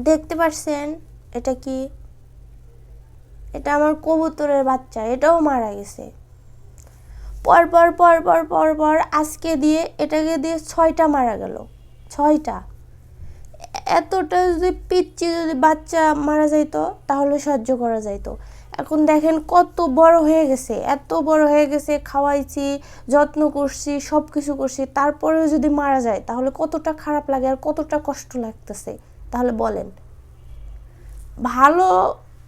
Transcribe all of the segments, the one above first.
দেখতে পারছেন? এটা কি? এটা আমার কবুতরের বাচ্চা, এটাও মারা গেছে। পরপর পর পর পর পর পর আজকে দিয়ে, এটাকে দিয়ে ছয়টা মারা গেল। ছয়টা। এতটা যদি পিচ্ছি যদি বাচ্চা মারা যাইতো, তাহলে সহ্য করা যাইতো। এখন দেখেন কত বড় হয়ে গেছে, এত বড় হয়ে গেছে, খাওয়াইছি, যত্ন করছি সব কিছু করছি, তারপরেও যদি মারা যায়, তাহলে কতটা খারাপ লাগে আর কতটা কষ্ট লাগতেছে। তাহলে বলেন। ভালো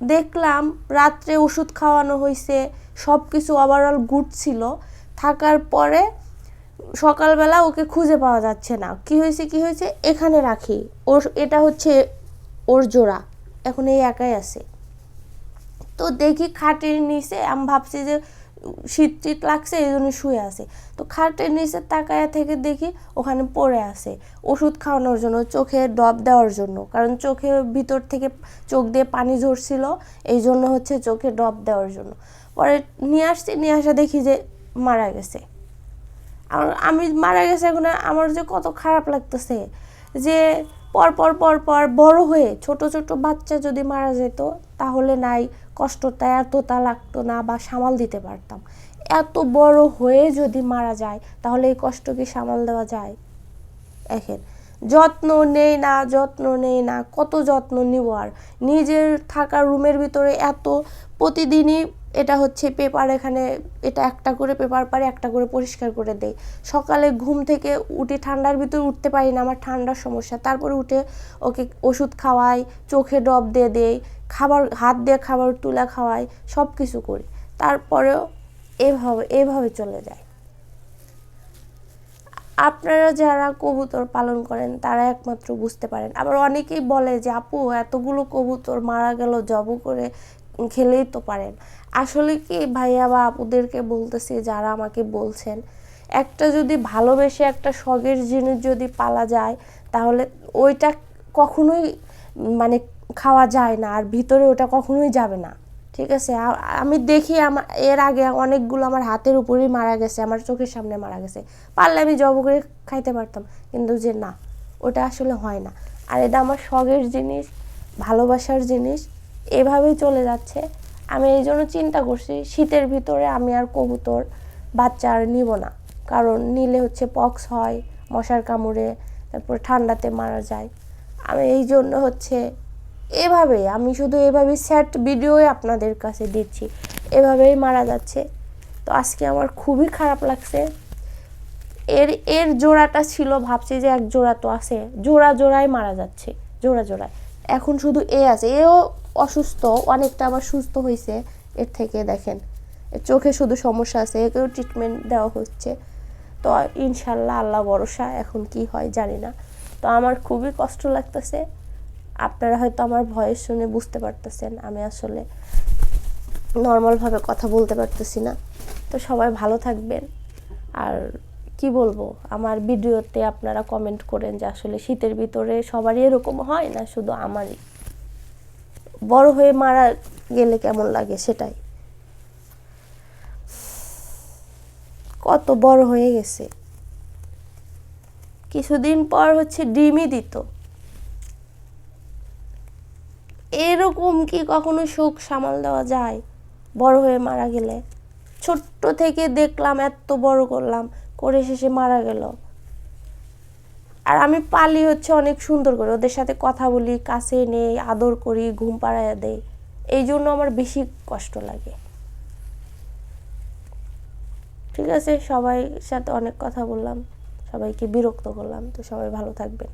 দেখলাম, রাত্রে ওষুধ খাওয়ানো হয়েছে সব কিছু ওভারঅল গুড ছিল। থাকার পরে সকালবেলা ওকে খুঁজে পাওয়া যাচ্ছে না। কি হয়েছে কি হয়েছে? এখানে রাখি। ওর, এটা হচ্ছে ওর জোড়া। এখন এই একাই আছে। তো দেখি খাটের নিচে আমি ভাবছি যে শীত টিত লাগছে, এই জন্য শুয়ে আছে। তো খাটের নিচে তাকায়া থেকে দেখি ওখানে পড়ে আছে। ওষুধ খাওয়ানোর জন্য, চোখে ডব দেওয়ার জন্য। কারণ চোখের ভিতর থেকে চোখ দিয়ে পানি ঝরছিল, এই জন্য হচ্ছে চোখে ডব দেওয়ার জন্য। পরে নিয়ে আসছি, নিয়ে আসা দেখি যে মারা গেছে। আমার আমি মারা গেছে এখন, আমার যে কত খারাপ লাগতেছে যে পর পর পর পর বড় হয়ে ছোট ছোট বাচ্চা যদি মারা যেত, তাহলে নাই কষ্টটা এতটা লাগতো না বা সামাল দিতে পারতাম। এত বড় হয়ে যদি মারা যায়, তাহলে এই কষ্ট কি সামাল দেওয়া যায়? দেখেন, যত্ন নেই না, যত্ন নেই না, কত যত্ন নিব আর? নিজের থাকা রুমের ভিতরে এত প্রতিদিনই এটা হচ্ছে পেপার এখানে, এটা একটা করে পেপার পারে একটা করে পরিষ্কার করে দেই। সকালে ঘুম থেকে উঠে ঠান্ডার ভিতরে উঠতে পারি না, আমার ঠান্ডার সমস্যা। তারপরে উঠে ওকে ওষুধ খাওয়াই, চোখে ডব দিয়ে দেই, খাবার, হাত দিয়ে খাবার, তুলা খাওয়াই সব কিছু করি। তারপরেও এভাবে এভাবে চলে যায়। আপনারা যারা কবুতর পালন করেন, তারা একমাত্র বুঝতে পারেন। আবার অনেকেই বলে যে, আপু, এতগুলো কবুতর মারা গেল, জব করে খেলেই তো পারেন। আসলে কি ভাইয়া বা আপুদেরকে বলতেছি যারা আমাকে বলছেন, একটা যদি ভালোবেসে একটা শখের জিনিস যদি পালা যায়, তাহলে ওইটা কখনোই মানে খাওয়া যায় না আর ভিতরে ওটা কখনোই যাবে না। ঠিক আছে? আমি দেখি আমার এর আগে অনেকগুলো আমার হাতের উপরেই মারা গেছে, আমার চোখের সামনে মারা গেছে। পারলে আমি জব করে খাইতে পারতাম, কিন্তু যে না, ওটা আসলে হয় না। আর এটা আমার শখের জিনিস, ভালোবাসার জিনিস এভাবেই চলে যাচ্ছে। আমি এই জন্য চিন্তা করছি, শীতের ভিতরে আমি আর কবুতর, বাচ্চা আর নিব না। কারণ নিলে হচ্ছে পক্স হয়, মশার কামড়ে, তারপর ঠান্ডাতে মারা যায়। আমি এই জন্য হচ্ছে এভাবেই, আমি শুধু এভাবেই স্যাট ভিডিওই আপনাদের কাছে দিচ্ছি। এভাবেই মারা যাচ্ছে। তো আজকে আমার খুবই খারাপ লাগছে। এর এর জোড়াটা ছিল, ভাবছি যে এক জোড়া তো আছে। জোড়া জোড়ায় মারা যাচ্ছে, জোড়া জোড়ায় এখন শুধু এ আছে। এও অসুস্থ, অনেকটা আবার সুস্থ হয়েছে এর থেকে দেখেন। চোখে শুধু সমস্যা আছে, একেও ট্রিটমেন্ট দেওয়া হচ্ছে। তো ইনশাল্লাহ আল্লাহ ভরসা, এখন কি হয় জানি না। তো আমার খুবই কষ্ট লাগতেছে। আপনারা হয়তো আমার ভয়েস শুনে বুঝতে পারতেছেন, আমি আসলে নর্মালভাবে কথা বলতে পারতেছি না। তো সবাই ভালো থাকবেন। আর কি বলব, আমার ভিডিওতে আপনারা কমেন্ট করেন যে আসলে শীতের ভিতরে সবারই এরকম হয় না শুধু আমারই? বড় হয়ে মারা গেলে কেমন লাগে সেটাই। কত বড় হয়ে গেছে। কিছুদিন পর হচ্ছে ডিমই দিত। এরকম কি কখনো সুখ সামাল দেওয়া যায় বড় হয়ে মারা গেলে? ছোট্ট থেকে দেখলাম, এত বড় করলাম, করে শেষে মারা গেল। আর আমি পালি হচ্ছে অনেক সুন্দর করে। ওদের সাথে কথা বলি, কাছে নেই, আদর করি, ঘুম পাড়ায় দেই। এই জন্য আমার বেশি কষ্ট লাগে। ঠিক আছে, সবাই সাথে অনেক কথা বললাম। সবাইকে বিরক্ত করলাম, তো সবাই ভালো থাকবেন।